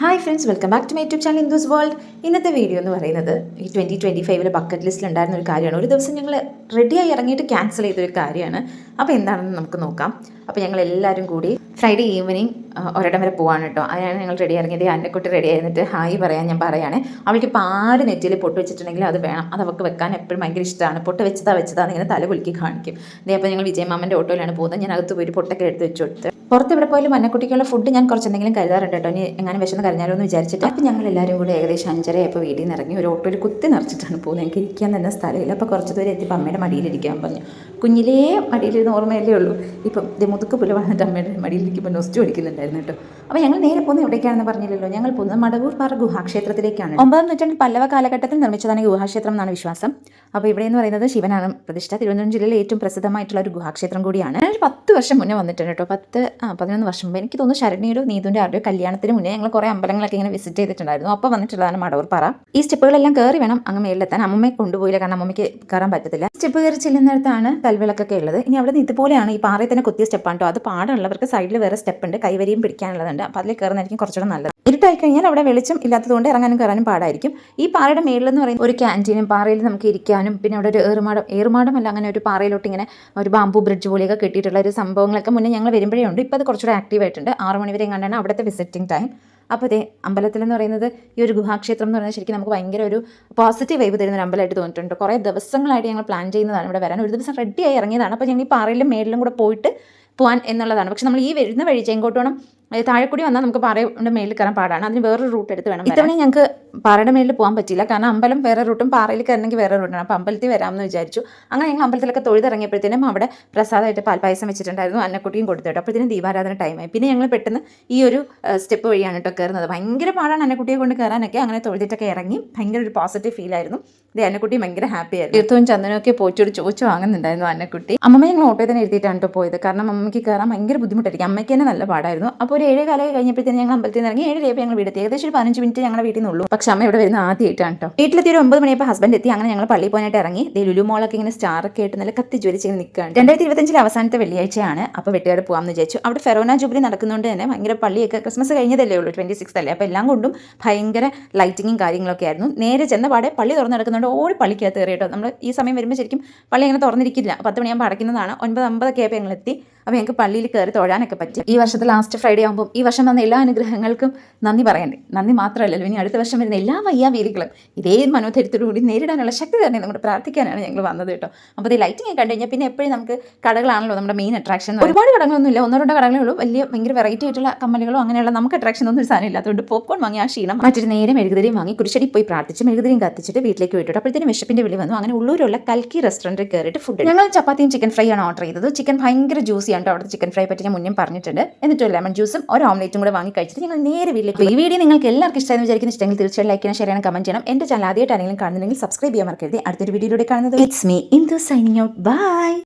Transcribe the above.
Hi friends welcome back to my YouTube channel Indus world ഇന്നത്തെ video എന്ന് പറയുന്നത് ഈ ട്വന്റി ട്വന്റി ഫൈവിലെ ബക്കറ്റ് ലിസ്റ്റിൽ ഉണ്ടായിരുന്ന ഒരു കാര്യമാണ്. ഒരു ദിവസം ഞങ്ങൾ റെഡിയായി ഇറങ്ങിയിട്ട് ക്യാൻസൽ ചെയ്തൊരു കാര്യമാണ്. അപ്പോൾ എന്താണെന്ന് നമുക്ക് നോക്കാം. അപ്പോൾ ഞങ്ങൾ എല്ലാവരും കൂടി ഫ്രൈഡേ ഈവനിങ് ഒരിടം വരെ പോവാണ് കേട്ടോ. അതിനാണ് ഞങ്ങൾ റെഡി ഇറങ്ങിയത്. അന്നക്കുട്ടി റെഡി ആയിരുന്നിട്ട് ഹായ് പറയാൻ ഞാൻ പറയുകയാണ് അവൾക്ക് ഇപ്പോൾ ആര് നെറ്റിയിൽ പൊട്ട് വെച്ചിട്ടുണ്ടെങ്കിൽ അത് വേണം. അത് അവൾക്ക് വെക്കാൻ എപ്പോഴും ഭയങ്കര ഇഷ്ടമാണ്. പൊട്ട് വെച്ചതാ വെച്ചതാന്ന് ഇങ്ങനെ തല കുലുക്കി കാണിക്കും. അതേപോലെ അപ്പോൾ ഞങ്ങൾ വിജയമാമന്റെ ഓട്ടോയിലാണ് പോകുന്നത്. ഞാൻ അകത്ത് പോയി പൊട്ടൊക്കെ എടുത്ത് വെച്ചു കൊടുത്ത്. പുറത്ത് ഇവിടെ പോയാലും മന്നക്കുട്ടിക്കുള്ള ഫുഡ് ഞാൻ കുറച്ച് എന്തെങ്കിലും കരുതാറുണ്ട് കേട്ടോ. ഇനി എങ്ങനെ വിശന്ന് കരഞ്ഞാലോ എന്ന് വിചാരിച്ചിട്ട്. അപ്പോൾ ഞങ്ങൾ എല്ലാവരും കൂടി ഏകദേശം അഞ്ചരയപ്പോൾ വീട്ടിൽ നിന്ന് ഇറങ്ങി ഒരു ഓട്ടോയിൽ കുത്തി നിറച്ചിട്ടാണ് പോകുന്നത്. എനിക്ക് ഇരിക്കാൻ തന്നെ സ്ഥലമില്ല. അപ്പോൾ കുറച്ച് ദൂരം എത്തിയപ്പോൾ അമ്മയുടെ മടിയിലിരിക്കാൻ പറഞ്ഞു. കുഞ്ഞിലേ മടിയിലിരുന്ന് ഓർമ്മയല്ലേ ഉള്ളൂ. ഇപ്പം മുതുക്ക് പുല വന്നിട്ട് അമ്മയുടെ മടിയിലിരിക്കുമ്പോൾ നൊസ്റ്റ് പഠിക്കുന്നുണ്ടായിരുന്നു കേട്ടോ. അപ്പോൾ ഞങ്ങൾ നേരെ പോകുന്നത് എവിടേക്കാണെന്ന് പറഞ്ഞില്ലല്ലോ. ഞങ്ങൾ പോകുന്നത് മടവൂർ പാറ ഗുഹാക്ഷേത്രത്തിലേക്കാണ് ഒമ്പതാം നൂറ്റാണ്ടിൽ പല്ലവ കാലഘട്ടത്തിൽ നിർമ്മിച്ചതാണ് ഗുഹാക്ഷേത്രം എന്നാണ് വിശ്വാസം. അപ്പോൾ ഇവിടെ എന്ന് പറയുന്നത് ശിവനാണ് പ്രതിഷ്ഠ. തിരുവനന്തപുരം ജില്ലയിലെ ഏറ്റവും പ്രസിദ്ധമായിട്ടുള്ള ഒരു ഗുഹാക്ഷേത്രം കൂടിയാണ്. ഒരു പത്ത് വർഷം മുന്നേ വന്നിട്ടുണ്ട് കേട്ടോ. പത്ത് ആ പതിനൊന്ന് വർഷം മുമ്പ്. എനിക്ക് തോന്നുന്നു ശരണിയുടെ നീതുവിന്റെ ആരുടെ കല്യാണത്തിന് മുന്നേ ഞങ്ങൾ കുറേ അമ്പലങ്ങളൊക്കെ ഇങ്ങനെ വിസിറ്റ് ചെയ്തിട്ടുണ്ടായിരുന്നു. അപ്പോൾ വന്നിട്ടുള്ളതാണ് മടവൂർ പറ. ഈ സ്റ്റെപ്പുകളെല്ലാം കയറി വേണം അങ്ങ് മേളിലെത്താൻ അമ്മമ്മയെ കൊണ്ടുപോയില്ല കാരണം അമ്മമ്മയ്ക്ക് കയറാൻ പറ്റത്തില്ല. സ്റ്റെപ്പ് കയറി ചെല്ലുന്നിടത്താണ് കൽവിളക്കൊക്കെ ഉള്ളത്. ഇനി അവിടെ നിന്ന് ഇതുപോലെയാണ് ഈ പാറയിൽ തന്നെ കുത്തിയ സ്റ്റെപ്പാണ് കേട്ടോ. അത് പാടുള്ളവർക്ക് സൈഡിൽ വേറെ സ്റ്റെപ്പ് ഉണ്ട്. കൈവരിയും പിടിക്കാനുള്ളതുണ്ട്. അപ്പോൾ അതിൽ കയറുന്നതായിരിക്കും കുറച്ചുകൂടെ നല്ലത്. ഇരുട്ടായി കഴിഞ്ഞാൽ അവിടെ വെളിച്ചം ഇല്ലാത്തതുകൊണ്ട് ഇറങ്ങാനും കയറാനും പാടായിരിക്കും. ഈ പാറയുടെ മേളിൽ എന്ന് പറയുന്നത് ഒരു ക്യാന്റീനും പാറയിൽ നമുക്ക് ഇരിക്കാനും പിന്നെ അവിടെ ഒരു ഏറുമാടം ഏറുമാടമല്ല അങ്ങനെ ഒരു പാറയിലോട്ട് ഇങ്ങനെ ഒരു ബാമ്പു ബ്രിഡ്ജ് പോലെയൊക്കെ കെട്ടിയിട്ടുള്ള ഒരു സംഭവങ്ങളൊക്കെ മുന്നേ ഞങ്ങൾ വരുമ്പോഴേ ഉണ്ട്. ഇപ്പോൾ അത് കുറച്ചുകൂടെ ആക്റ്റീവ് ആയിട്ടുണ്ട്. ആറ് മണി വരെ കണ്ടാണ് അവിടുത്തെ വിസിറ്റിംഗ് ടൈം അപ്പോൾ അതെ അമ്പലത്തിൽ എന്ന് പറയുന്നത് ഈ ഒരു ഗുഹാക്ഷേത്രം എന്ന് പറയുന്നത് ശരിക്കും നമുക്ക് ഭയങ്കര ഒരു പോസിറ്റീവ് വൈബ് തരുന്ന ഒരു അമ്പലമായിട്ട് തോന്നിയിട്ടുണ്ട്. കുറേ ദിവസങ്ങളായിട്ട് ഞങ്ങൾ പ്ലാൻ ചെയ്യുന്നതാണ് ഇവിടെ വരാൻ. ഒരു ദിവസം റെഡിയായി ഇറങ്ങിയതാണ്. അപ്പോൾ ഞങ്ങൾ ഈ പാറയിലും മേളിലും കൂടെ പോയിട്ട് പോകാൻ എന്നുള്ളതാണ്. പക്ഷെ നമ്മൾ ഈ വരുന്ന വഴി ചെങ്കോട്ടോണം താഴെക്കൂടി വന്നാൽ നമുക്ക് പാറയുടെ മേളിൽ കയറാൻ പാടാണ്. അതിന് വേറൊരു റൂട്ട് എടുത്ത് വേണം ഇത്തവണ ഞങ്ങൾക്ക് പാറയുടെ മേളിൽ പോകാൻ പറ്റില്ല കാരണം അമ്പലം വേറെ റൂട്ടും പാറയിൽ കയറണമെങ്കിൽ വേറെ റൂട്ടാണ് അപ്പോൾ അമ്പലത്തിൽ വരാമെന്ന് വിചാരിച്ചു. അങ്ങനെ ഞങ്ങൾ അമ്പലത്തിലൊക്കെ തൊഴുതിറങ്ങിയപ്പോഴത്തേനും അവിടെ പ്രസാദമായിട്ട് പാൽപ്പായസം വെച്ചിട്ടുണ്ടായിരുന്നു. അന്നക്കുട്ടിയും കൊടുത്തു കേട്ടോ അപ്പോഴത്തേനും ദീപാരാധന ടൈമായി പിന്നെ ഞങ്ങൾ പെട്ടെന്ന് ഈ ഒരു സ്റ്റെപ്പ് വഴിയാണ് കേട്ടോ കയറുന്നത് ഭയങ്കര പാടാണ് അന്നക്കുട്ടിയെ കൊണ്ട് കയറാനൊക്കെ അങ്ങനെ തൊഴുതിട്ടൊക്കെ ഇറങ്ങി ഭയങ്കര ഒരു പോസിറ്റീവ് ഫീൽ ആയിരുന്നു. ഇത് അന്നക്കുട്ടി ഭയങ്കര ഹാപ്പി ആയിരുന്നു. തീർത്ഥവും ചന്ദനമൊക്കെ പോയിട്ട് ചോദിച്ചു വാങ്ങുന്നുണ്ടായിരുന്നു അന്നക്കുട്ടി. അമ്മമ്മ ഞങ്ങൾ ഓട്ടോയിൽ തന്നെ എഴുതിയിട്ടാണ് കേട്ടോ പോയത്. കാരണം അമ്മയ്ക്ക് കയറാൻ ഭയങ്കര ബുദ്ധിമുട്ടായിരിക്കും. അമ്മയ്ക്ക് തന്നെ നല്ല പാടായിരുന്നു. അപ്പോൾ ഒരു ഏഴ് കാലം കഴിഞ്ഞപ്പോഴത്തേന് ഞങ്ങൾ അമ്പലത്തിൽ നിന്ന് ഇറങ്ങി ഏഴ് രൂപ ഞങ്ങൾ വീടെത്തി. ഏകദേശം ഒരു പതിനഞ്ച് മിനിറ്റ് ഞങ്ങളുടെ വീട്ടിൽ നിന്നുള്ളൂ. പക്ഷേ അമ്മ ഇവിടെ വരുന്ന ആദ്യമായിട്ടാണ് കേട്ടോ. വീട്ടിലെത്തി ഒരു ഒമ്പത് മണിയപ്പോൾ ഹസ്ബൻഡ് എത്തി. അങ്ങനെ ഞങ്ങൾ പള്ളി പോകാനായിട്ട് ഇറങ്ങി. ലുലു മോളൊക്കെ ഇങ്ങനെ സ്റ്റാറൊക്കെ ആയിട്ട് നല്ല കത്തി ജോലി ചെയ്ത് നിൽക്കുകയാണ്. രണ്ടായിരത്തി ഇരുപത്തഞ്ചിലെ അവസാനത്തെ വെള്ളിയാഴ്ചയാണ്. അപ്പോൾ വെട്ടുകാട് പോകാമെന്ന് വിചാരിച്ചു. അവിടെ ഫെറോന ജൂബിലി നടക്കുന്നതുകൊണ്ട് തന്നെ ഭയങ്കര പള്ളിയൊക്കെ ക്രിസ്മസ് കഴിഞ്ഞതല്ലേ ഉള്ളൂ. ട്വന്റി സിക്സ് അല്ലേ? അപ്പോൾ എല്ലാം കൊണ്ടും ഭയങ്കര ലൈറ്റിങ്ങും കാര്യങ്ങളൊക്കെ ആയിരുന്നു. നേരെ ചെന്ന പാടെ പള്ളി തുറന്നു നടക്കുന്നുണ്ട് ഓടി പള്ളിക്കകത്ത് കയറി കേട്ടോ. നമ്മൾ ഈ സമയം വരുമ്പോൾ ശരിക്കും പള്ളി അങ്ങനെ തുറന്നിരിക്കില്ല. പത്ത് മണിയാകുമ്പോൾ അടയ്ക്കുന്നതാണ്. ഒൻപത് അമ്പതൊക്കെ ആയപ്പോൾ ഞങ്ങൾ എത്തി. അപ്പോൾ ഞങ്ങൾക്ക് പള്ളിയിൽ കയറി തൊഴാനൊക്കെ പറ്റി. ഈ വർഷത്തെ ലാസ്റ്റ് ഫ്രൈഡേ ആകുമ്പോൾ ഈ വർഷം വന്ന എല്ലാ അനുഗ്രഹങ്ങൾക്കും നന്ദി പറയണ്ടേ? നന്ദി മാത്രമല്ലല്ലോ ഇനി അടുത്ത വർഷം വരുന്ന എല്ലാ വയ്യാവീരികളും ഇതേ മനോധൈര്യത്തോടുകൂടി നേരിടാനുള്ള ശക്തി തന്നെ നമ്മുടെ പ്രാർത്ഥിക്കാനാണ് ഞങ്ങൾ വന്നത് കേട്ടോ. അപ്പോൾ ഈ ലൈറ്റിംഗ് കണ്ടു കഴിഞ്ഞാൽ പിന്നെ എപ്പോഴും നമുക്ക് കടകളാണല്ലോ നമ്മുടെ മെയിൻ അട്രാക്ഷൻ ഒരുപാട് കടകളൊന്നും ഇല്ല ഒന്നോ രണ്ടോ കടകളേ ഉള്ളൂ. വലിയ ഭയങ്കര വെറൈറ്റി ആയിട്ടുള്ള കമ്മലുകളോ അങ്ങനെയുള്ള നമുക്ക് അട്രാക്ഷൻ ഒന്നും ഒരു സാധനം ഇല്ലാത്തതുകൊണ്ട് പോപ്കോൺ വാങ്ങി ആ ക്ഷീണം. മറ്റൊരു നേരെ മെഴുകുതിരിയും വാങ്ങി കുരിശടി പോയി പ്രാർത്ഥിച്ച് മെഴുകുതിരിയും കത്തിച്ചിട്ട് വീട്ടിലേക്ക് പോയിട്ട് അപ്പോഴത്തേനും വിശപ്പിന്റെ വിളി വന്നു. അങ്ങനെ ഉള്ളൂരുള്ള കൽക്കി റെസ്റ്റോറന്റിൽ കയറിയിട്ട് ഫുഡ് ഞങ്ങൾ ചപ്പാത്തിയും ചിക്കൻ ഫ്രൈ ആണ് ഓർഡർ ചെയ്തത്. ചിക്കൻ ഭയങ്കര ജ്യൂസിയാണ് കേട്ടോ അവിടുത്തെ ചിക്കൻ ഫ്രൈ പറ്റി ഞാൻ മുന്നേ പറഞ്ഞിട്ടുണ്ട്. എന്നിട്ട് ലെമൺ ജ്യൂസും ഒരു ഓംലേറ്റും കൂടെ വാങ്ങി കഴിച്ചിട്ട് ഞങ്ങൾ നേരെ വീട്ടിലേക്ക്. ഈ വീഡിയോ നിങ്ങൾക്ക് എല്ലാവർക്കും ഇഷ്ടമായി വിചാരിക്കുന്ന. ഇഷ്ടമെങ്കിൽ തീർച്ചയായും ലൈക്ക് ചെയ്യണം ഷെയർ ചെയ്യണം കമന്റ് ചെയ്യണം. എന്റെ ചാനൽ ആദ്യമായിട്ട് ആരെങ്കിലും കാണുന്നുണ്ടെങ്കിൽ സബ്സ്ക്രൈബ് ചെയ്യാൻ മറക്കരുത്. അടുത്തൊരു വീഡിയോയിലൂടെ കാണുന്നത് it's me in the signing out bye